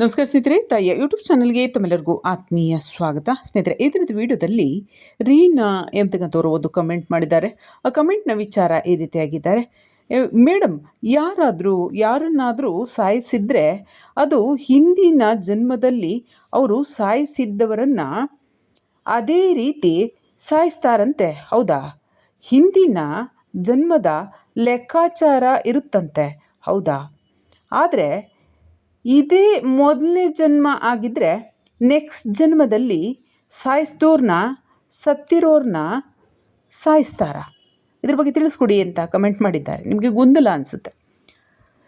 ನಮಸ್ಕಾರ ಸ್ನೇಹಿತರೆ, ತಾಯಿಯ ಯೂಟ್ಯೂಬ್ ಚಾನಲ್ಗೆ ತಮ್ಮೆಲ್ಲರಿಗೂ ಆತ್ಮೀಯ ಸ್ವಾಗತ. ಸ್ನೇಹಿತರೆ, ಈ ದಿನದ ವಿಡಿಯೋದಲ್ಲಿ ರೀನಾ ಎಂಬತಕ್ಕಂಥವ್ರು ಒಂದು ಕಮೆಂಟ್ ಮಾಡಿದ್ದಾರೆ. ಆ ಕಮೆಂಟ್ನ ವಿಚಾರ ಈ ರೀತಿಯಾಗಿದ್ದಾರೆ. ಮೇಡಮ್ ಯಾರಾದರೂ, ಯಾರನ್ನಾದರೂ ಸಾಯಿಸಿದರೆ ಅದು ಹಿಂದಿನ ಜನ್ಮದಲ್ಲಿ ಅವರು ಸಾಯಿಸಿದ್ದವರನ್ನು ಅದೇ ರೀತಿ ಸಾಯಿಸ್ತಾರಂತೆ, ಹೌದಾ? ಹಿಂದಿನ ಜನ್ಮದ ಲೆಕ್ಕಾಚಾರ ಇರುತ್ತಂತೆ, ಹೌದಾ? ಆದರೆ ಇದೇ ಮೊದಲನೇ ಜನ್ಮ ಆಗಿದ್ದರೆ ನೆಕ್ಸ್ಟ್ ಜನ್ಮದಲ್ಲಿ ಸಾಯಿಸ್ದೋರ್ನ ಸತ್ತಿರೋರ್ನ ಸಾಯಿಸ್ತಾರ? ಇದ್ರ ಬಗ್ಗೆ ತಿಳಿಸ್ಕೊಡಿ ಅಂತ ಕಮೆಂಟ್ ಮಾಡಿದ್ದಾರೆ. ನಿಮಗೆ ಗೊಂದಲ ಅನಿಸುತ್ತೆ.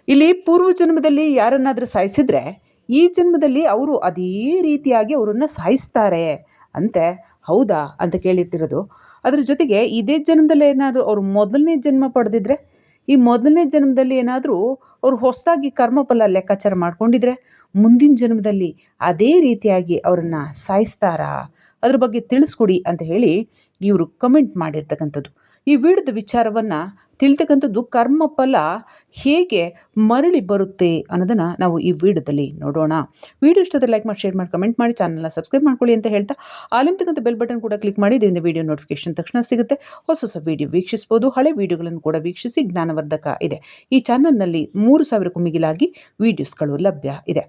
ಇಲ್ಲಿ ಪೂರ್ವ ಜನ್ಮದಲ್ಲಿ ಯಾರನ್ನಾದರೂ ಸಾಯಿಸಿದ್ರೆ, ಈ ಜನ್ಮದಲ್ಲಿ ಅವರು ಅದೇ ರೀತಿಯಾಗಿ ಅವರನ್ನು ಸಾಯಿಸ್ತಾರೆ ಅಂತೆ. ಹೌದಾ? ಅಂತ ಕೇಳಿರ್ತಿರೋದು. ಅದ್ರ ಜೊತೆಗೆ ಇದೇ ಜನ್ಮದಲ್ಲಿ ಏನಾದರೂ ಅವರು ಮೊದಲನೇ ಜನ್ಮ ಪಡೆದಿದ್ರೆ ಈ ಮೊದಲನೇ ಜನ್ಮದಲ್ಲಿ ಏನಾದರೂ ಅವರು ಹೊಸದಾಗಿ ಕರ್ಮಫಲ ಲೆಕ್ಕಾಚಾರ ಮಾಡ್ಕೊಂಡಿದ್ರೆ ಮುಂದಿನ ಜನ್ಮದಲ್ಲಿ ಅದೇ ರೀತಿಯಾಗಿ ಅವರನ್ನು ಸಾಯಿಸ್ತಾರಾ? ಅದ್ರ ಬಗ್ಗೆ ತಿಳಿಸ್ಕೊಡಿ ಅಂತ ಹೇಳಿ ಇವರು ಕಮೆಂಟ್ ಮಾಡಿರ್ತಕ್ಕಂಥದ್ದು. ಈ ವಿಡಿಯೋದ ವಿಚಾರವನ್ನು ತಿಳಿತಕ್ಕಂಥದ್ದು ಕರ್ಮಫಲ ಹೇಗೆ ಮರಳಿ ಬರುತ್ತೆ ಅನ್ನೋದನ್ನು ನಾವು ಈ ವಿಡಿಯೋದಲ್ಲಿ ನೋಡೋಣ. ವಿಡಿಯೋ ಇಷ್ಟದ ಲೈಕ್ ಮಾಡಿ ಶೇರ್ ಮಾಡಿ ಕಮೆಂಟ್ ಮಾಡಿ ಚಾನಲ್ನ ಸಬ್ಸ್ಕ್ರೈಬ್ ಮಾಡ್ಕೊಳ್ಳಿ ಅಂತ ಹೇಳ್ತಾ ಆಲಿಮ್ತಕ್ಕಂಥ ಬೆಲ್ ಬಟನ್ ಕೂಡ ಕ್ಲಿಕ್ ಮಾಡಿ, ಇದರಿಂದ ವಿಡಿಯೋ ನೋಟಿಫಿಕೇಶನ್ ತಕ್ಷಣ ಸಿಗುತ್ತೆ. ಹೊಸ ಹೊಸ ವಿಡಿಯೋ ವೀಕ್ಷಿಸ್ಬೋದು. ಹಳೆ ವಿಡಿಯೋಗಳನ್ನು ಕೂಡ ವೀಕ್ಷಿಸಿ ಜ್ಞಾನವರ್ಧಕ ಇದೆ. ಈ ಚಾನಲ್ನಲ್ಲಿ ಮೂರು ಸಾವಿರಕ್ಕೂ ಮಿಗಿಲಾಗಿ ವೀಡಿಯೋಸ್ಗಳು ಲಭ್ಯ ಇದೆ.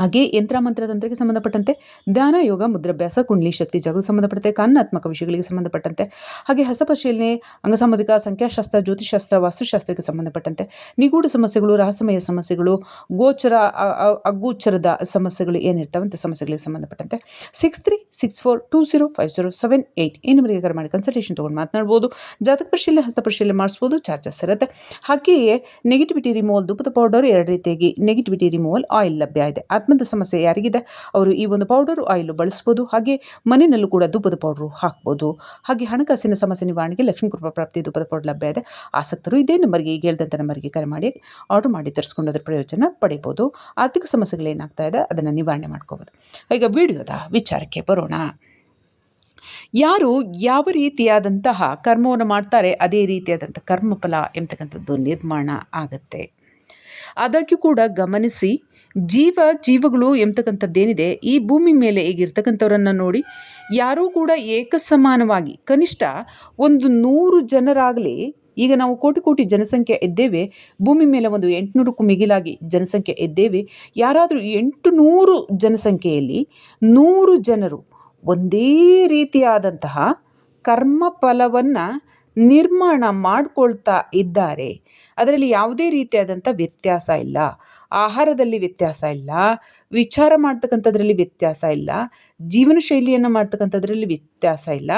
ಹಾಗೆ ಯಂತ್ರ ಮಂತ್ರ ತಂತ್ರಕ್ಕೆ ಸಂಬಂಧಪಟ್ಟಂತೆ ಧ್ಯಾನ, ಯೋಗ, ಮುದ್ರಾಭ್ಯಾಸ, ಕುಂಡ್ಲಿ ಶಕ್ತಿ ಜಾಗೃತಿ ಸಂಬಂಧಪಟ್ಟಂತೆ ಕಾನಾತ್ಮಕ ವಿಷಯಗಳಿಗೆ ಸಂಬಂಧಪಟ್ಟಂತೆ, ಹಾಗೆ ಹಸ್ತಪರಿಶೀಲನೆ ಅಂಗಸಾಮುದ್ರಿಕ ಸಂಖ್ಯಾಶಾಸ್ತ್ರ ಜ್ಯೋತಿಷಾಸ್ತ್ರ ವಾಸ್ತುಶಾಸ್ತ್ರಕ್ಕೆ ಸಂಬಂಧಪಟ್ಟಂತೆ ನಿಗೂಢ ಸಮಸ್ಯೆಗಳು, ರಹಸ್ಯಮಯ ಸಮಸ್ಯೆಗಳು, ಗೋಚರ ಅಗೋಚರದ ಸಮಸ್ಯೆಗಳು ಏನಿರ್ತಾವಂಥ ಸಮಸ್ಯೆಗಳಿಗೆ ಸಂಬಂಧಪಟ್ಟಂತೆ six three six four two zero five zero seven eight ಈ ನಂಬರಿಗೆ ಕರೆ ಮಾಡಿ ಕನ್ಸಲ್ಟೇಷನ್ ತೊಗೊಂಡು ಮಾತನಾಡ್ಬೋದು. ಜಾತಕ ಪರಿಶೀಲನೆ, ಹಸ್ತ ಪರಿಶೀಲನೆ ಮಾಡಿಸ್ಬೋದು, ಚಾರ್ಜಸ್ ಇರುತ್ತೆ. ಹಾಗೆಯೇ ನೆಗೆಟಿವಿಟಿ ರಿಮೂವಲ್ ದುಪ್ಪದ ಪೌಡರ್ ಎರಡು ರೀತಿಯಾಗಿ ನೆಗೆಟಿವಿಟಿ ರಿಮೂವಲ್ ಆಯಿಲ್ ಲಭ್ಯ ಇದೆ. ಆತ್ಮದ ಸಮಸ್ಯೆ ಯಾರಿಗಿದೆ ಅವರು ಈ ಒಂದು ಪೌಡರು ಆಯಿಲು ಬಳಸ್ಬೋದು, ಹಾಗೆ ಮನೆಯಲ್ಲೂ ಕೂಡ ಧೂಪದ ಪೌಡ್ರು ಹಾಕ್ಬೋದು. ಹಾಗೆ ಹಣಕಾಸಿನ ಸಮಸ್ಯೆ ನಿವಾರಣೆಗೆ ಲಕ್ಷ್ಮೀ ಕೃಪಾ ಪ್ರಾಪ್ತಿ ಧೂಪದ ಪೌಡರ್ ಲಭ್ಯ ಇದೆ. ಆಸಕ್ತರು ಇದೇ ನಂಬರ್ಗೆ ಈಗ ಹೇಳ್ದಂಥ ನಂಬರ್ಗೆ ಕರೆ ಮಾಡಿ ಆರ್ಡರ್ ಮಾಡಿ ತರಿಸ್ಕೊಂಡು ಅದರ ಪ್ರಯೋಜನ ಪಡಿಬೋದು. ಆರ್ಥಿಕ ಸಮಸ್ಯೆಗಳು ಏನಾಗ್ತಾ ಇದೆ, ಅದನ್ನು ನಿವಾರಣೆ ಮಾಡ್ಕೋಬೋದು. ಈಗ ವಿಡಿಯೋದ ವಿಚಾರಕ್ಕೆ ಬರೋಣ. ಯಾರು ಯಾವ ರೀತಿಯಾದಂತಹ ಕರ್ಮವನ್ನು ಮಾಡ್ತಾರೆ, ಅದೇ ರೀತಿಯಾದಂಥ ಕರ್ಮಫಲ ಎಂಬತಕ್ಕಂಥದ್ದು ನಿರ್ಮಾಣ ಆಗುತ್ತೆ. ಅದಕ್ಕೂ ಕೂಡ ಗಮನಿಸಿ ಜೀವ ಜೀವಗಳು ಎಂಬತಕ್ಕಂಥದ್ದೇನಿದೆ, ಈ ಭೂಮಿ ಮೇಲೆ ಈಗಿರ್ತಕ್ಕಂಥವ್ರನ್ನು ನೋಡಿ ಯಾರೂ ಕೂಡ ಏಕಸಮಾನವಾಗಿ ಕನಿಷ್ಠ ಒಂದು ನೂರು ಜನರಾಗಲಿ, ಈಗ ನಾವು ಕೋಟಿ ಕೋಟಿ ಜನಸಂಖ್ಯೆ ಇದ್ದೇವೆ ಭೂಮಿ ಮೇಲೆ ಒಂದು ಎಂಟುನೂರಕ್ಕೂ ಮಿಗಿಲಾಗಿ ಜನಸಂಖ್ಯೆ ಇದ್ದೇವೆ ಯಾರಾದರೂ ಎಂಟು ನೂರು ಜನಸಂಖ್ಯೆಯಲ್ಲಿ ನೂರು ಜನರು ಒಂದೇ ರೀತಿಯಾದಂತಹ ಕರ್ಮಫಲವನ್ನು ನಿರ್ಮಾಣ ಮಾಡಿಕೊಳ್ತಾ ಇದ್ದಾರೆ, ಅದರಲ್ಲಿ ಯಾವುದೇ ರೀತಿಯಾದಂಥ ವ್ಯತ್ಯಾಸ ಇಲ್ಲ. ಆಹಾರದಲ್ಲಿ ವ್ಯತ್ಯಾಸ ಇಲ್ಲ, ವಿಚಾರ ಮಾಡ್ತಕ್ಕಂಥದ್ರಲ್ಲಿ ವ್ಯತ್ಯಾಸ ಇಲ್ಲ, ಜೀವನ ಶೈಲಿಯನ್ನು ಮಾಡ್ತಕ್ಕಂಥದ್ರಲ್ಲಿ ವ್ಯತ್ಯಾಸ ಇಲ್ಲ.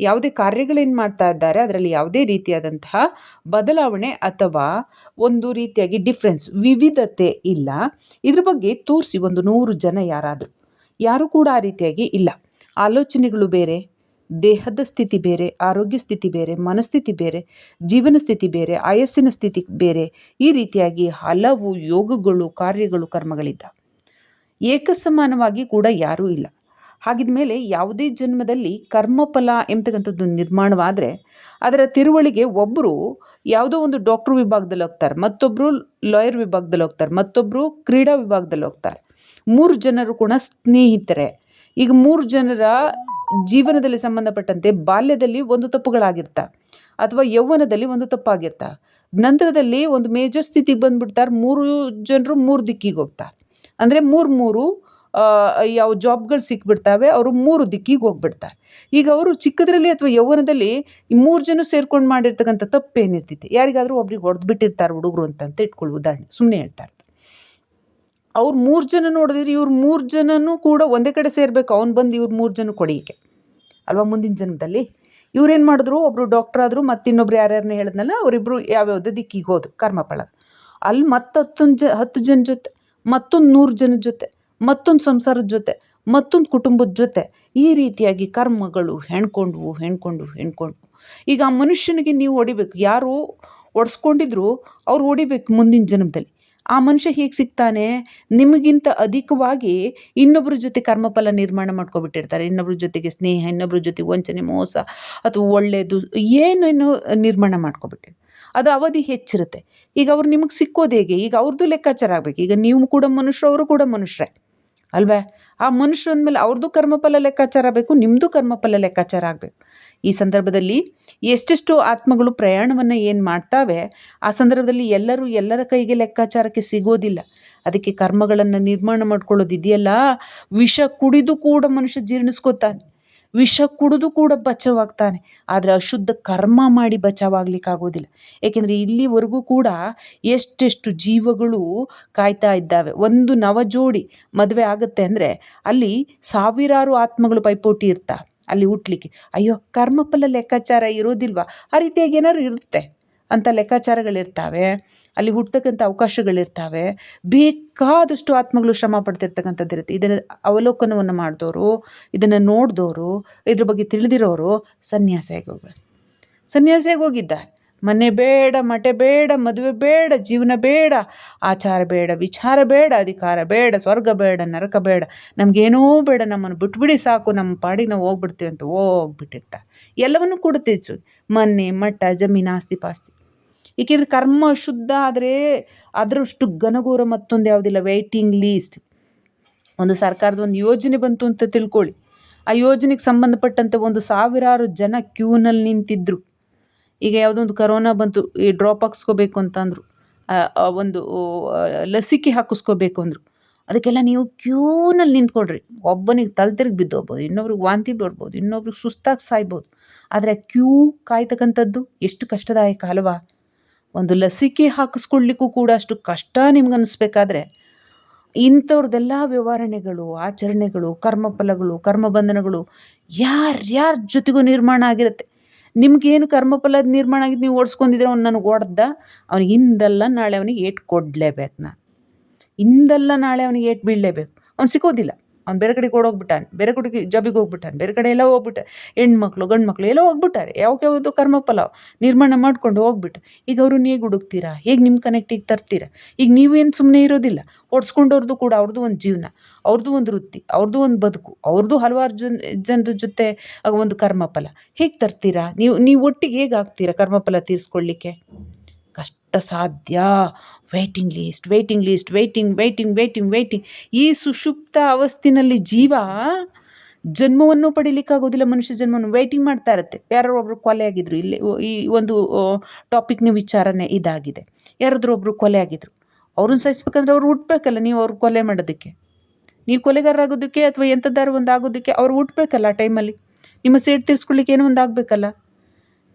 ಯಾವುದೇ ಕಾರ್ಯಗಳೇನು ಮಾಡ್ತಾ ಇದ್ದಾರೆ, ಅದರಲ್ಲಿ ಯಾವುದೇ ರೀತಿಯಾದಂತಹ ಬದಲಾವಣೆ ಅಥವಾ ಒಂದು ರೀತಿಯಾಗಿ ಡಿಫ್ರೆನ್ಸ್ ವಿವಿಧತೆ ಇಲ್ಲ. ಇದ್ರ ಬಗ್ಗೆ ತೋರಿಸಿ ಒಂದು ನೂರು ಜನ ಯಾರಾದರೂ. ಯಾರೂ ಕೂಡ ಆ ರೀತಿಯಾಗಿ ಇಲ್ಲ. ಆಲೋಚನೆಗಳು ಬೇರೆ. ದೇಹದ ಸ್ಥಿತಿ ಬೇರೆ, ಆರೋಗ್ಯ ಸ್ಥಿತಿ ಬೇರೆ, ಮನಸ್ಥಿತಿ ಬೇರೆ, ಜೀವನ ಸ್ಥಿತಿ ಬೇರೆ, ಆಯಸ್ಸಿನ ಸ್ಥಿತಿ ಬೇರೆ, ಈ ರೀತಿಯಾಗಿ ಹಲವು ಯೋಗಗಳು, ಕಾರ್ಯಗಳು, ಕರ್ಮಗಳಿದ್ದ. ಏಕಸಮಾನವಾಗಿ ಕೂಡ ಯಾರೂ ಇಲ್ಲ. ಹಾಗಿದ ಮೇಲೆ ಯಾವುದೇ ಜನ್ಮದಲ್ಲಿ ಕರ್ಮಫಲ ಎಂಬತಕ್ಕಂಥದ್ದು ನಿರ್ಮಾಣವಾದರೆ, ಅದರ ತಿರುವಳಿಗೆ ಒಬ್ಬರು ಯಾವುದೋ ಒಂದು ಡಾಕ್ಟ್ರ್ ವಿಭಾಗದಲ್ಲಿ ಹೋಗ್ತಾರೆ ಮತ್ತೊಬ್ಬರು ಲಾಯರ್ ವಿಭಾಗದಲ್ಲಿ ಹೋಗ್ತಾರೆ ಮತ್ತೊಬ್ಬರು ಕ್ರೀಡಾ ವಿಭಾಗದಲ್ಲಿ ಹೋಗ್ತಾರೆ. ಮೂರು ಜನರು ಕೂಡ ಸ್ನೇಹಿತರೆ. ಈಗ ಮೂರು ಜನರ ಜೀವನದಲ್ಲಿ ಸಂಬಂಧಪಟ್ಟಂತೆ ಬಾಲ್ಯದಲ್ಲಿ ಒಂದು ತಪ್ಪುಗಳಾಗಿರ್ತಾ ಅಥವಾ ಯೌವನದಲ್ಲಿ ಒಂದು ತಪ್ಪಾಗಿರ್ತ. ನಂತರದಲ್ಲಿ ಒಂದು ಮೇಜರ್ ಸ್ಥಿತಿಗೆ ಬಂದ್ಬಿಡ್ತಾರೆ, ಮೂರು ಜನರು ಮೂರು ದಿಕ್ಕಿಗೆ ಹೋಗ್ತಾರೆ. ಅಂದರೆ ಮೂರು ಮೂರು ಯಾವ ಜಾಬ್ಗಳು ಸಿಕ್ಬಿಡ್ತಾವೆ, ಅವರು ಮೂರು ದಿಕ್ಕಿಗೆ ಹೋಗ್ಬಿಡ್ತಾರೆ. ಈಗ ಅವರು ಚಿಕ್ಕದ್ರಲ್ಲಿ ಅಥವಾ ಯೌವನದಲ್ಲಿ ಈ ಮೂರು ಜನ ಸೇರ್ಕೊಂಡು ಮಾಡಿರ್ತಕ್ಕಂಥ ತಪ್ಪೇನಿರ್ತೈತಿ ಯಾರಿಗಾದರೂ ಒಬ್ರಿಗೆ ಹೊಡೆದ್ಬಿಟ್ಟಿರ್ತಾರೆ ಹುಡುಗರು ಅಂತಂತ ಇಟ್ಕೊಳ್ಳಿ ಉದಾಹರಣೆ. ಸುಮ್ಮನೆ ಹೇಳ್ತಾರೆ. ಅವ್ರು ಮೂರು ಜನ ನೋಡಿದ್ರೆ ಇವ್ರು ಮೂರು ಜನನೂ ಕೂಡ ಒಂದೇ ಕಡೆ ಸೇರಬೇಕು. ಅವ್ನು ಬಂದು ಇವ್ರು ಮೂರು ಜನ ಕೊಡಿಯಕ್ಕೆ ಅಲ್ವಾ ಮುಂದಿನ ಜನ್ಮದಲ್ಲಿ? ಇವ್ರೇನು ಮಾಡಿದ್ರು? ಒಬ್ಬರು ಡಾಕ್ಟರ್ ಆದರು ಮತ್ತು ಇನ್ನೊಬ್ರು ಯಾರ್ಯಾರನ್ನ ಹೇಳಿದ್ನಲ್ಲ ಅವರಿಬ್ಬರು ಯಾವ್ಯಾವುದೋ ದಿಕ್ಕಿಗೆ ಹೋದ್ರು ಕರ್ಮಫಳ ಅಲ್ಲಿ ಮತ್ತೆ ಜ, ಹತ್ತು ಜನ ಜೊತೆ, ಮತ್ತೊಂದು ನೂರು ಜನ ಜೊತೆ, ಮತ್ತೊಂದು ಸಂಸಾರದ ಜೊತೆ, ಮತ್ತೊಂದು ಕುಟುಂಬದ ಜೊತೆ ಈ ರೀತಿಯಾಗಿ ಕರ್ಮಗಳು ಹೆಣ್ಕೊಂಡ್ವು ಹೆಣ್ಕೊಂಡ್ವು ಹೆಣ್ಕೊಂಡ್ವು. ಈಗ ಆ ಮನುಷ್ಯನಿಗೆ ನೀವು ಹೊಡಿಬೇಕು. ಯಾರು ಒಡ್ಸ್ಕೊಂಡಿದ್ರು, ಅವ್ರು ಹೊಡಿಬೇಕು ಮುಂದಿನ ಜನ್ಮದಲ್ಲಿ. ಆ ಮನುಷ್ಯ ಹೇಗೆ ಸಿಗ್ತಾನೆ, ನಿಮಗಿಂತ ಅಧಿಕವಾಗಿ ಇನ್ನೊಬ್ಬರ ಜೊತೆ ಕರ್ಮಫಲ ನಿರ್ಮಾಣ ಮಾಡ್ಕೊಬಿಟ್ಟಿರ್ತಾರೆ. ಇನ್ನೊಬ್ರ ಜೊತೆಗೆ ಸ್ನೇಹ, ಇನ್ನೊಬ್ರ ಜೊತೆ ವಂಚನೆ, ಮೋಸ ಅಥವಾ ಒಳ್ಳೆಯದು ಏನೇನು ನಿರ್ಮಾಣ ಮಾಡ್ಕೊಬಿಟ್ಟಿರ್ತಾರೆ ಅದು ಅವಧಿ ಹೆಚ್ಚಿರುತ್ತೆ. ಈಗ ಅವ್ರು ನಿಮಗೆ ಸಿಕ್ಕೋದು ಹೇಗೆ? ಈಗ ಅವ್ರದ್ದು ಲೆಕ್ಕಾಚಾರ ಆಗಬೇಕು. ಈಗ ನೀವು ಕೂಡ ಮನುಷ್ಯರು, ಅವರು ಕೂಡ ಮನುಷ್ಯರೇ. ಅಲ್ವೇ? ಆ ಮನುಷ್ಯರು ಅಂದಮೇಲೆ ಅವ್ರದ್ದು ಕರ್ಮಫಲ ಲೆಕ್ಕಾಚಾರ ಬೇಕು ನಿಮ್ಮದು ಕರ್ಮಫಲ ಲೆಕ್ಕಾಚಾರ ಆಗಬೇಕು. ಈ ಸಂದರ್ಭದಲ್ಲಿ ಎಷ್ಟೆಷ್ಟು ಆತ್ಮಗಳು ಪ್ರಯಾಣವನ್ನು ಏನು ಮಾಡ್ತಾವೆ, ಆ ಸಂದರ್ಭದಲ್ಲಿ ಎಲ್ಲರೂ ಎಲ್ಲರ ಕೈಗೆ ಲೆಕ್ಕಾಚಾರಕ್ಕೆ ಸಿಗೋದಿಲ್ಲ. ಅದಕ್ಕೆ ಕರ್ಮಗಳನ್ನು ನಿರ್ಮಾಣ ಮಾಡ್ಕೊಳ್ಳೋದು ಇದೆಯಲ್ಲ ವಿಷ ಕುಡಿದು ಕೂಡ ಮನುಷ್ಯ ಜೀರ್ಣಿಸ್ಕೋತಾನೆ. ವಿಷ ಕುಡಿದು ಕೂಡ ಬಚಾವಾಗ್ತಾನೆ. ಆದರೆ ಅಶುದ್ಧ ಕರ್ಮ ಮಾಡಿ ಬಚಾವಾಗ್ಲಿಕ್ಕಾಗೋದಿಲ್ಲ. ಏಕೆಂದರೆ ಇಲ್ಲಿವರೆಗೂ ಕೂಡ ಎಷ್ಟೆಷ್ಟು ಜೀವಗಳು ಕಾಯ್ತಾ ಇದ್ದಾವೆ. ಒಂದು ನವಜೋಡಿ ಮದುವೆ ಆಗುತ್ತೆ ಅಂದರೆ ಅಲ್ಲಿ ಸಾವಿರಾರು ಆತ್ಮಗಳು ಪೈಪೋಟಿ ಇರ್ತಾ. ಅಲ್ಲಿ ಹುಟ್ಟಲಿಕ್ಕೆ ಅಯ್ಯೋ, ಕರ್ಮಫಲ ಲೆಕ್ಕಾಚಾರ ಇರೋದಿಲ್ವಾ? ಆ ರೀತಿಯಾಗಿ ಏನಾದ್ರು ಇರುತ್ತೆ. ಅಂತ ಲೆಕ್ಕಾಚಾರಗಳಿರ್ತಾವೆ, ಅಲ್ಲಿ ಹುಟ್ಟತಕ್ಕಂಥ ಅವಕಾಶಗಳಿರ್ತಾವೆ, ಬೇಕಾದಷ್ಟು ಆತ್ಮಗಳು ಶ್ರಮ ಪಡ್ತಿರ್ತಕ್ಕಂಥದ್ದು ಇರುತ್ತೆ ಇದನ್ನು ಅವಲೋಕನವನ್ನು ಮಾಡಿದವರು ಇದನ್ನು ನೋಡಿದವರು ಇದ್ರ ಬಗ್ಗೆ ತಿಳಿದಿರೋರು ಸನ್ಯಾಸಿಯಾಗಿ ಹೋಗ್ಬೇಕು ಸನ್ಯಾಸಿಯಾಗಿ ಹೋಗಿದ್ದ ಮನೆ ಬೇಡ, ಮಠ ಬೇಡ, ಮದುವೆ ಬೇಡ, ಜೀವನ ಬೇಡ, ಆಚಾರ ಬೇಡ, ವಿಚಾರ ಬೇಡ, ಅಧಿಕಾರ ಬೇಡ, ಸ್ವರ್ಗ ಬೇಡ, ನರಕ ಬೇಡ, ನಮಗೇನೋ ಬೇಡ, ನಮ್ಮನ್ನು ಬಿಟ್ಬಿಡಿ ಸಾಕು, ನಮ್ಮ ಪಾಡಿಗೆ ನಾವು ಹೋಗ್ಬಿಡ್ತೀವಿ ಅಂತ ಹೋಗ್ಬಿಟ್ಟಿರ್ತ. ಎಲ್ಲವನ್ನು ಕೂಡ ತ್ಯಜಿಸೋದು ಮನೆ, ಮಠ, ಜಮೀನು, ಆಸ್ತಿ, ಪಾಸ್ತಿ. ಏಕೆಂದರೆ ಕರ್ಮ ಶುದ್ಧ ಆದರೆ ಅದರಷ್ಟು ಘನಘೋರ ಮತ್ತೊಂದು ಯಾವುದಿಲ್ಲ ವೆಯ್ಟಿಂಗ್ ಲೀಸ್ಟ್ ಒಂದು ಸರ್ಕಾರದ ಒಂದು ಯೋಜನೆ ಬಂತು ಅಂತ ತಿಳ್ಕೊಳ್ಳಿ. ಆ ಯೋಜನೆಗೆ ಸಂಬಂಧಪಟ್ಟಂತೆ ಒಂದು ಸಾವಿರಾರು ಜನ ಕ್ಯೂನಲ್ಲಿ ನಿಂತಿದ್ದರು ಈಗ ಯಾವುದೋ ಒಂದು ಕರೋನಾ ಬಂತು, ಈ ಡ್ರಾಪ್ ಹಾಕ್ಸ್ಕೋಬೇಕು ಅಂತಂದರು. ಒಂದು ಲಸಿಕೆ ಹಾಕಿಸ್ಕೋಬೇಕು ಅಂದರು. ಅದಕ್ಕೆಲ್ಲ ನೀವು ಕ್ಯೂನಲ್ಲಿ ನಿಂತ್ಕೊಳ್ರಿ. ಒಬ್ಬನಿಗೆ ತಲೆ ತಿರುಗಿ ಬಿದ್ದೋಗ್ಬೋದು, ಇನ್ನೊಬ್ರಿಗೆ ವಾಂತಿ ಬಿಡ್ಬೋದು ಇನ್ನೊಬ್ರಿಗೆ ಸುಸ್ತಾಗಿ ಸಾಯ್ಬೋದು. ಆದರೆ ಕ್ಯೂ ಕಾಯ್ತಕ್ಕಂಥದ್ದು ಎಷ್ಟು ಕಷ್ಟದಾಯಕ ಅಲ್ವಾ? ಒಂದು ಲಸಿಕೆ ಹಾಕಿಸ್ಕೊಳ್ಲಿಕ್ಕೂ ಕೂಡ ಅಷ್ಟು ಕಷ್ಟ ನಿಮ್ಗೆ ಅನ್ನಿಸ್ಬೇಕಾದ್ರೆ ಇಂಥವ್ರದ್ದೆಲ್ಲ ವ್ಯವಹರಣೆಗಳು ಆಚರಣೆಗಳು, ಕರ್ಮಫಲಗಳು, ಕರ್ಮಬಂಧನಗಳು ಯಾರ್ಯಾರ ಜೊತೆಗೂ ನಿರ್ಮಾಣ ಆಗಿರುತ್ತೆ. ನಿಮ್ಗೇನು ಕರ್ಮಫಲದ ನಿರ್ಮಾಣ ಆಗಿದ್ದು ನೀವು ಓಡಿಸ್ಕೊಂಡಿದ್ರೆ ಅವ್ನು ನನಗೆ ಓಡ್ದ, ಅವ್ನಿಗೆ ಹಿಂದಲ್ಲ ನಾಳೆ ಅವನಿಗೆ ಏಟು ಕೊಡಲೇಬೇಕು ನಾನು. ಹಿಂದಲ್ಲ ನಾಳೆ ಅವನಿಗೆ ಏಟು ಬೀಳಲೇಬೇಕು. ಅವ್ನು ಸಿಕ್ಕೋದಿಲ್ಲ ಅವ್ನು ಬೇರೆ ಕಡೆಗೆ ಓಡೋಗ್ಬಿಟ್ಟಾನೆ, ಬೇರೆ ಕಡೆಗೆ ಜಾಬಿಗೆ ಹೋಗ್ಬಿಟ್ಟಾನೆ, ಬೇರೆ ಕಡೆ ಎಲ್ಲ ಹೋಗ್ಬಿಟ್ಟ ಹೆಣ್ಮಕ್ಳು ಗಂಡು ಮಕ್ಕಳು ಎಲ್ಲ ಹೋಗ್ಬಿಟ್ಟಾರೆ ಯಾವಾಗ ಯಾವುದು ಕರ್ಮಫಲ ನಿರ್ಮಾಣ ಮಾಡ್ಕೊಂಡು ಹೋಗ್ಬಿಟ್ಟು ಈಗ ಅವ್ರನ್ನ ಹೇಗೆ ಹುಡುಕ್ತೀರಾ? ಹೇಗೆ ನಿಮ್ಮ ಕನೆಕ್ಟಿಗೆ ತರ್ತೀರಾ? ಈಗ ನೀವೇನು ಸುಮ್ಮನೆ ಇರೋದಿಲ್ಲ ಓಡಿಸ್ಕೊಂಡವ್ರದ್ದು ಕೂಡ ಅವ್ರದ್ದು ಒಂದು ಜೀವನ ಅವ್ರದ್ದು ಒಂದು ವೃತ್ತಿ ಅವ್ರದ್ದು ಒಂದು ಬದುಕು ಅವ್ರದ್ದು ಹಲವಾರು ಜನ, ಜನರ ಜೊತೆ ಒಂದು ಕರ್ಮಫಲ. ಹೇಗೆ ತರ್ತೀರಾ? ನೀವು ನೀವು ಒಟ್ಟಿಗೆ ಹೇಗೆ ಆಗ್ತೀರಾ ಕರ್ಮಫಲ ತೀರಿಸ್ಕೊಳ್ಳಿಕ್ಕೆ ಕಷ್ಟ ಸಾಧ್ಯ waiting list waiting list waiting waiting waiting waiting ಈ ಸುಷುಪ್ತ ಅವಸ್ಥಿನಲ್ಲಿ ಜೀವ ಜನ್ಮವನ್ನು ಪಡೀಲಿಕ್ಕಾಗೋದಿಲ್ಲ, ಮನುಷ್ಯ ಜನ್ಮವನ್ನು ವೇಟಿಂಗ್ ಮಾಡ್ತಾ ಇರುತ್ತೆ. ಯಾರೋ ಒಬ್ಬರು ಕೊಲೆ ಆಗಿದ್ರು, ಇಲ್ಲಿ ಈ ಒಂದು ಟಾಪಿಕ್ನ ವಿಚಾರನೇ ಇದಾಗಿದೆ. ಯಾರಾದರೂ ಒಬ್ಬರು ಕೊಲೆ ಆಗಿದ್ರು, ಅವ್ರನ್ನ ಸಹಿಸ್ಬೇಕಂದ್ರೆ ಅವ್ರು ಹುಟ್ಟಬೇಕಲ್ಲ ನೀವು ಅವ್ರು ಕೊಲೆ ಮಾಡೋದಕ್ಕೆ. ನೀವು ಕೊಲೆಗಾರರಾಗೋದಕ್ಕೆ ಅಥವಾ ಎಂಥದ್ದಾರು ಒಂದು ಆಗೋದಕ್ಕೆ ಅವ್ರು ಹುಟ್ಟಬೇಕಲ್ಲ ಆ ಟೈಮಲ್ಲಿ ನಿಮ್ಮ ಸೇಟ್ ತೀರಿಸ್ಕೊಳ್ಳಿಕ್ಕೆ ಏನೋ ಒಂದು ಆಗಬೇಕಲ್ಲ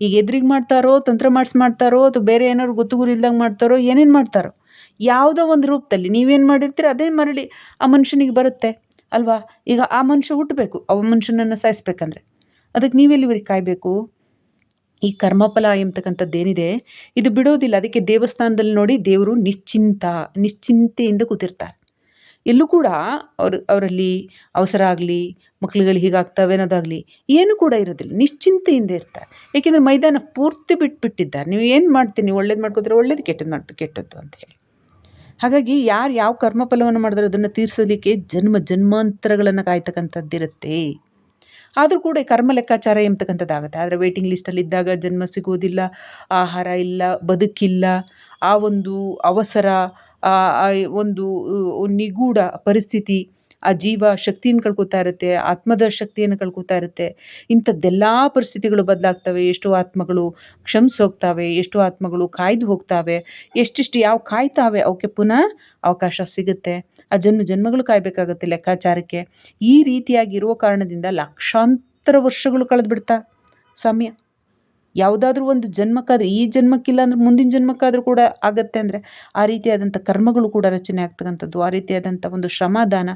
ಈಗ ಎದ್ರಿಗೆ ಮಾಡ್ತಾರೋ, ತಂತ್ರ ಮಾಡಿಸಿ ಮಾಡ್ತಾರೋ, ಅಥವಾ ಬೇರೆ ಏನಾದ್ರು ಗೊತ್ತುಗುರಿ ಇಲ್ದಂಗೆ ಮಾಡ್ತಾರೋ, ಏನೇನು ಮಾಡ್ತಾರೋ, ಯಾವುದೋ ಒಂದು ರೂಪದಲ್ಲಿ ನೀವೇನು ಮಾಡಿರ್ತೀರ, ಅದೇ ಮರಳಿ ಆ ಮನುಷ್ಯನಿಗೆ ಬರುತ್ತೆ, ಅಲ್ವಾ? ಈಗ ಆ ಮನುಷ್ಯ ಹುಟ್ಟಬೇಕು ಆ ಮನುಷ್ಯನನ್ನು ಸಾಯಿಸ್ಬೇಕಂದ್ರೆ. ಅದಕ್ಕೆ ನೀವೆಲ್ಲಿವರೆಗೆ ಕಾಯಬೇಕು? ಈ ಕರ್ಮಫಲ ಎಂಬತಕ್ಕಂಥದ್ದೇನಿದೆ, ಇದು ಬಿಡೋದಿಲ್ಲ. ಅದಕ್ಕೆ ದೇವಸ್ಥಾನದಲ್ಲಿ ನೋಡಿ ದೇವರು ನಿಶ್ಚಿಂತ, ನಿಶ್ಚಿಂತೆಯಿಂದ ಕೂತಿರ್ತಾರೆ. ಎಲ್ಲೂ ಕೂಡ ಅವ್ರ, ಅವರಲ್ಲಿ ಅವಸರ ಆಗಲಿ ಮಕ್ಳುಗಳು ಹೀಗಾಗ್ತವೆ ಅನ್ನೋದಾಗಲಿ ಏನೂ ಕೂಡ ಇರೋದಿಲ್ಲ. ನಿಶ್ಚಿಂತೆಯಿಂದ ಇರ್ತಾರೆ. ಏಕೆಂದರೆ ಮೈದಾನ ಪೂರ್ತಿ ಬಿಟ್ಬಿಟ್ಟಿದ್ದಾರೆ. ನೀವು ಏನು ಮಾಡ್ತೀನಿ ಒಳ್ಳೇದು ಮಾಡ್ಕೋತಾರೆ ಒಳ್ಳೇದು ಕೆಟ್ಟದ್ದು ಮಾಡ್ತು ಕೆಟ್ಟದ್ದು ಅಂತ ಹೇಳಿ. ಹಾಗಾಗಿ ಯಾರು ಯಾವ ಕರ್ಮಫಲವನ್ನು ಮಾಡಿದ್ರೆ ಅದನ್ನು ತೀರಿಸಲಿಕ್ಕೆ ಜನ್ಮ ಜನ್ಮಾಂತರಗಳನ್ನು ಕಾಯ್ತಕ್ಕಂಥದ್ದಿರುತ್ತೆ ಆದರೂ ಕೂಡ ಕರ್ಮ ಲೆಕ್ಕಾಚಾರ ಎಂಬತಕ್ಕಂಥದ್ದಾಗುತ್ತೆ. ಆದರೆ ವೇಟಿಂಗ್ ಲಿಸ್ಟಲ್ಲಿ ಇದ್ದಾಗ ಜನ್ಮ ಸಿಗೋದಿಲ್ಲ ಆಹಾರ ಇಲ್ಲ, ಬದುಕಿಲ್ಲ, ಆ ಒಂದು ಅವಸರ ಒಂದು ನಿಗೂಢ ಪರಿಸ್ಥಿತಿ, ಆ ಜೀವ ಶಕ್ತಿಯನ್ನು ಕಳ್ಕೊತಾ ಇರುತ್ತೆ, ಆತ್ಮದ ಶಕ್ತಿಯನ್ನು ಕಳ್ಕೊತಾ ಇರುತ್ತೆ. ಇಂಥದ್ದೆಲ್ಲ ಪರಿಸ್ಥಿತಿಗಳು ಬದಲಾಗ್ತವೆ. ಎಷ್ಟೋ ಆತ್ಮಗಳು ಕ್ಷಮಿಸಿ ಹೋಗ್ತಾವೆ ಎಷ್ಟೋ ಆತ್ಮಗಳು ಕಾಯ್ದು ಹೋಗ್ತಾವೆ, ಎಷ್ಟೆಷ್ಟು ಯಾವ ಕಾಯ್ತಾವೆ, ಅವಕ್ಕೆ ಪುನಃ ಅವಕಾಶ ಸಿಗುತ್ತೆ. ಆ ಜನ್ಮ ಜನ್ಮಗಳು ಕಾಯಬೇಕಾಗುತ್ತೆ ಲೆಕ್ಕಾಚಾರಕ್ಕೆ. ಈ ರೀತಿಯಾಗಿರುವ ಕಾರಣದಿಂದ ಲಕ್ಷಾಂತರ ವರ್ಷಗಳು ಕಳೆದು ಬಿಡ್ತಾ ಸಮಯ. ಯಾವುದಾದ್ರೂ ಒಂದು ಜನ್ಮಕ್ಕಾದರೆ, ಈ ಜನ್ಮಕ್ಕಿಲ್ಲ ಅಂದ್ರೆ ಮುಂದಿನ ಜನ್ಮಕ್ಕಾದ್ರೂ ಕೂಡ ಆಗತ್ತೆ ಅಂದರೆ ಆ ರೀತಿಯಾದಂಥ ಕರ್ಮಗಳು ಕೂಡ ರಚನೆ ಆಗ್ತಕ್ಕಂಥದ್ದು, ಆ ರೀತಿಯಾದಂಥ ಒಂದು ಶ್ರಮದಾನ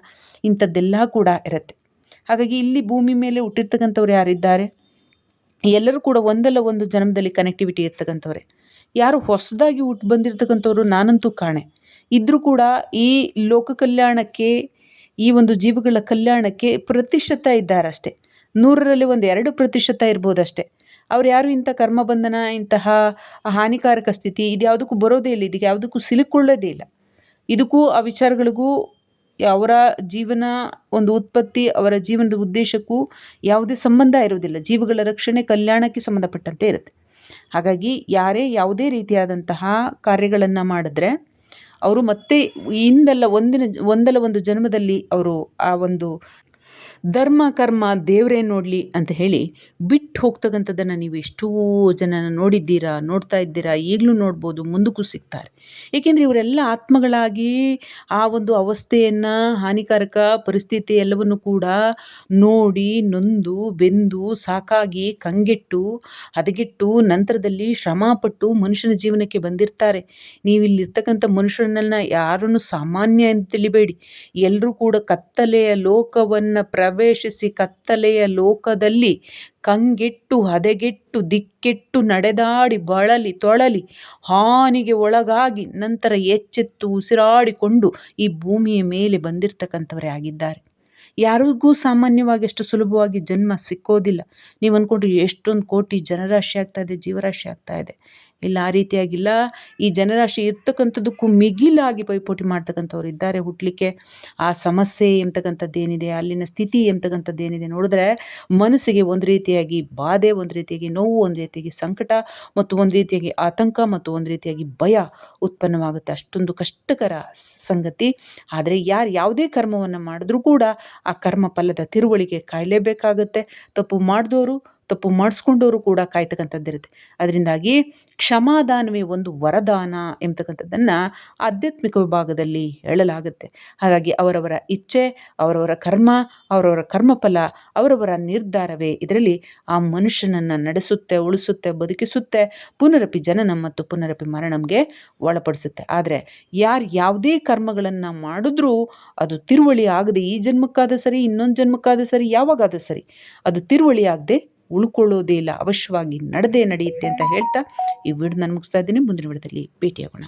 ಇಂಥದ್ದೆಲ್ಲ ಕೂಡ ಇರುತ್ತೆ. ಹಾಗಾಗಿ ಇಲ್ಲಿ ಭೂಮಿ ಮೇಲೆ ಹುಟ್ಟಿರ್ತಕ್ಕಂಥವ್ರು ಯಾರಿದ್ದಾರೆ? ಎಲ್ಲರೂ ಕೂಡ ಒಂದಲ್ಲ ಒಂದು ಜನ್ಮದಲ್ಲಿ ಕನೆಕ್ಟಿವಿಟಿ ಇರ್ತಕ್ಕಂಥವ್ರೆ. ಯಾರು ಹೊಸದಾಗಿ ಹುಟ್ಟು ಬಂದಿರತಕ್ಕಂಥವ್ರು ನಾನಂತೂ ಕಾಣೆ. ಇದ್ದರೂ ಕೂಡ ಈ ಲೋಕ ಕಲ್ಯಾಣಕ್ಕೆ, ಈ ಒಂದು ಜೀವಗಳ ಕಲ್ಯಾಣಕ್ಕೆ ಪ್ರತಿಶತ ಇದ್ದಾರಷ್ಟೇ. ನೂರರಲ್ಲಿ ಒಂದು ಎರಡು ಪ್ರತಿಶತ ಇರ್ಬೋದಷ್ಟೇ. ಅವ್ರು ಯಾರು ಇಂಥ ಕರ್ಮಬಂಧನ, ಇಂತಹ ಹಾನಿಕಾರಕ ಸ್ಥಿತಿ ಇದು ಯಾವುದಕ್ಕೂ ಬರೋದೇ ಇಲ್ಲ, ಇದಕ್ಕೆ ಯಾವುದಕ್ಕೂ ಸಿಲುಕೊಳ್ಳೋದೇ ಇಲ್ಲ. ಇದಕ್ಕೂ ಆ ವಿಚಾರಗಳಿಗೂ ಅವರ ಜೀವನ, ಒಂದು ಉತ್ಪತ್ತಿ, ಅವರ ಜೀವನದ ಉದ್ದೇಶಕ್ಕೂ ಯಾವುದೇ ಸಂಬಂಧ ಇರುವುದಿಲ್ಲ. ಜೀವಗಳ ರಕ್ಷಣೆ ಕಲ್ಯಾಣಕ್ಕೆ ಸಂಬಂಧಪಟ್ಟಂತೆ ಇರುತ್ತೆ. ಹಾಗಾಗಿ ಯಾರೇ ಯಾವುದೇ ರೀತಿಯಾದಂತಹ ಕಾರ್ಯಗಳನ್ನು ಮಾಡಿದ್ರೆ ಅವರು ಮತ್ತೆ ಇಂದಲ್ಲ ಒಂದಿನ, ಒಂದಲ್ಲ ಒಂದು ಜನ್ಮದಲ್ಲಿ ಅವರು ಆ ಒಂದು ಧರ್ಮ, ಕರ್ಮ, ದೇವರೇ ನೋಡಲಿ ಅಂತ ಹೇಳಿ ಬಿಟ್ಟು ಹೋಗ್ತಕ್ಕಂಥದ್ದನ್ನು ನೀವು ಎಷ್ಟೋ ಜನನ ನೋಡಿದ್ದೀರಾ, ನೋಡ್ತಾ ಇದ್ದೀರಾ, ಈಗಲೂ ನೋಡ್ಬೋದು, ಮುಂದಕ್ಕೂ ಸಿಗ್ತಾರೆ. ಏಕೆಂದರೆ ಇವರೆಲ್ಲ ಆತ್ಮಗಳಾಗಿ ಆ ಒಂದು ಅವಸ್ಥೆಯನ್ನು, ಹಾನಿಕಾರಕ ಪರಿಸ್ಥಿತಿ ಎಲ್ಲವನ್ನು ಕೂಡ ನೋಡಿ, ನೊಂದು, ಬೆಂದು, ಸಾಕಾಗಿ, ಕಂಗೆಟ್ಟು, ಹದಗೆಟ್ಟು, ನಂತರದಲ್ಲಿ ಶ್ರಮಪಟ್ಟು ಮನುಷ್ಯನ ಜೀವನಕ್ಕೆ ಬಂದಿರ್ತಾರೆ. ನೀವಿಲ್ಲಿರ್ತಕ್ಕಂಥ ಮನುಷ್ಯರನ್ನ ಯಾರನ್ನು ಸಾಮಾನ್ಯ ಅಂತ ತಿಳಿಬೇಡಿ. ಎಲ್ಲರೂ ಕೂಡ ಕತ್ತಲೆಯ ಲೋಕವನ್ನು ಪ್ರವೇಶಿಸಿ ಕತ್ತಲೆಯ ಲೋಕದಲ್ಲಿ ಕಂಗೆಟ್ಟು, ಹದೆಗೆಟ್ಟು, ದಿಕ್ಕೆಟ್ಟು, ನಡೆದಾಡಿ, ಬಳಲಿ, ತೊಳಲಿ, ಹಾನಿಗೆ ಒಳಗಾಗಿ ನಂತರ ಎಚ್ಚೆತ್ತು, ಉಸಿರಾಡಿಕೊಂಡು ಈ ಭೂಮಿಯ ಮೇಲೆ ಬಂದಿರತಕ್ಕಂಥವರೇ ಆಗಿದ್ದಾರೆ. ಯಾರಿಗೂ ಸಾಮಾನ್ಯವಾಗಿ ಎಷ್ಟು ಸುಲಭವಾಗಿ ಜನ್ಮ ಸಿಕ್ಕೋದಿಲ್ಲ. ನೀವು ಅನ್ಕೊಂಡ್ರೆ ಎಷ್ಟೊಂದು ಕೋಟಿ ಜನರಾಶಿ ಆಗ್ತಾ ಇದೆ, ಜೀವರಾಶಿ ಆಗ್ತಾ ಇದೆ. ಇಲ್ಲ, ಆ ರೀತಿಯಾಗಿಲ್ಲ. ಈ ಜನರಾಶಿ ಇರ್ತಕ್ಕಂಥದ್ದಕ್ಕೂ ಮಿಗಿಲಾಗಿ ಪೈಪೋಟಿ ಮಾಡ್ತಕ್ಕಂಥವ್ರು ಇದ್ದಾರೆ ಹುಟ್ಟಲಿಕ್ಕೆ ಆ ಸಮಸ್ಯೆ ಎಂತಕ್ಕಂಥದ್ದೇನಿದೆ, ಅಲ್ಲಿನ ಸ್ಥಿತಿ ಎಂಬತಕ್ಕಂಥದ್ದು ಏನಿದೆ ನೋಡಿದ್ರೆ ಮನಸ್ಸಿಗೆ ಒಂದು ರೀತಿಯಾಗಿ ಬಾಧೆ, ಒಂದು ರೀತಿಯಾಗಿ ನೋವು, ಒಂದು ರೀತಿಯಾಗಿ ಸಂಕಟ ಮತ್ತು ಒಂದು ರೀತಿಯಾಗಿ ಆತಂಕ ಮತ್ತು ಒಂದು ರೀತಿಯಾಗಿ ಭಯ ಉತ್ಪನ್ನವಾಗುತ್ತೆ. ಅಷ್ಟೊಂದು ಕಷ್ಟಕರ ಸಂಗತಿ. ಆದರೆ ಯಾರು ಯಾವುದೇ ಕರ್ಮವನ್ನು ಮಾಡಿದ್ರೂ ಕೂಡ ಆ ಕರ್ಮ ಫಲದ ತಿರುವಳಿಗೆ ಕಾಯಲೇಬೇಕಾಗುತ್ತೆ. ತಪ್ಪು ಮಾಡಿದವರು ತಪ್ಪು ಮಾಡಿಸ್ಕೊಂಡವರು ಕೂಡ ಕಾಯ್ತಕ್ಕಂಥದ್ದಿರುತ್ತೆ ಅದರಿಂದಾಗಿ ಕ್ಷಮಾದಾನವೇ ಒಂದು ವರದಾನ ಎಂಬತಕ್ಕಂಥದ್ದನ್ನು ಆಧ್ಯಾತ್ಮಿಕ ವಿಭಾಗದಲ್ಲಿ ಹೇಳಲಾಗುತ್ತೆ. ಹಾಗಾಗಿ ಅವರವರ ಇಚ್ಛೆ, ಅವರವರ ಕರ್ಮ, ಅವರವರ ಕರ್ಮಫಲ, ಅವರವರ ನಿರ್ಧಾರವೇ ಇದರಲ್ಲಿ ಆ ಮನುಷ್ಯನನ್ನು ನಡೆಸುತ್ತೆ, ಉಳಿಸುತ್ತೆ, ಬದುಕಿಸುತ್ತೆ, ಪುನರಪಿ ಜನನ ಮತ್ತು ಪುನರಪಿ ಮರಣಂಗೆ ಒಳಪಡಿಸುತ್ತೆ. ಆದರೆ ಯಾರು ಯಾವುದೇ ಕರ್ಮಗಳನ್ನು ಮಾಡಿದ್ರೂ ಅದು ತಿರುವಳಿ ಆಗದೆ ಈ ಜನ್ಮಕ್ಕಾದ ಸರಿ, ಇನ್ನೊಂದು ಜನ್ಮಕ್ಕಾದ ಸರಿ, ಯಾವಾಗಾದರೂ ಸರಿ ಅದು ತಿರುವಳಿ ಆಗದೆ ಉಳ್ಕೊಳ್ಳೋದೇ ಇಲ್ಲ, ಅವಶ್ಯವಾಗಿ ನಡೆದೇ ನಡೆಯುತ್ತೆ ಅಂತ ಹೇಳ್ತಾ ಈ ವಿಡಿಯೋ ನಾನು ಮುಗಿಸ್ತಾ ಇದ್ದೀನಿ. ಮುಂದಿನ ವಿಡಿಯೋದಲ್ಲಿ ಭೇಟಿಯಾಗೋಣ.